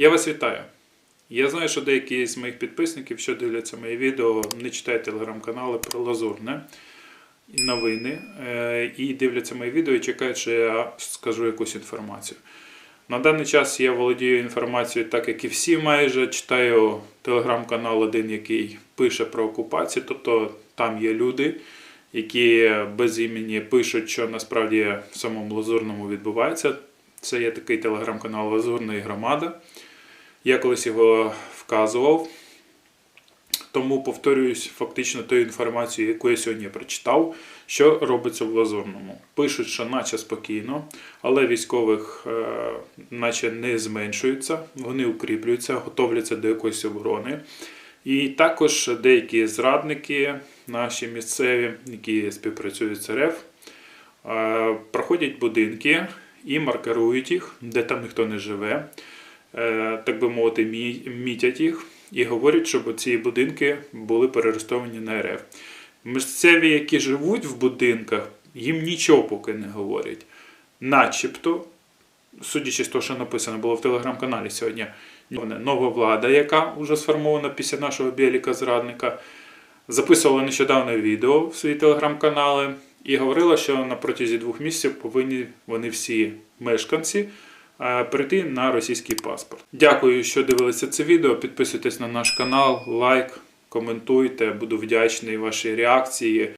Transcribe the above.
Я вас вітаю. Я знаю, що деякі з моїх підписників, що дивляться мої відео, не читають телеграм-канали про Лазурне новини, е, і дивляться мої відео і чекають, що я скажу якусь інформацію. На даний час я володію інформацією, так як і всі майже. Читаю телеграм-канал один, який пише про окупацію, тобто там є люди, які без імені пишуть, що насправді в самому Лазурному відбувається. Це є такий телеграм-канал Лазурна і громада. Я колись його вказував. Тому повторююсь фактично тою інформацією, яку я сьогодні прочитав, що робиться в Лазурному. Пишуть, що наче спокійно, але військових е, наче не зменшуються, вони укріплюються, готовляться до якоїсь оборони. І також деякі зрадники, наші місцеві, які співпрацюють з РФ, е, проходять будинки і маркирують їх, де там ніхто не живе, так би мовити, мітять їх і говорять, щоб ці будинки були перерестовані на РФ. Місцеві, які живуть в будинках, їм нічого поки не говорять. Начебто, судячи з того, що написано було в телеграм-каналі сьогодні, нова влада, яка вже сформована після нашого біліка зрадника, записувала нещодавно відео в свої телеграм-канали і говорила, що на протязі двох місяців повинні вони всі мешканці е, перейти на російський паспорт. Дякую, що дивилися це відео. Підписуйтесь на наш канал, лайк, коментуйте. Буду вдячний вашій реакції.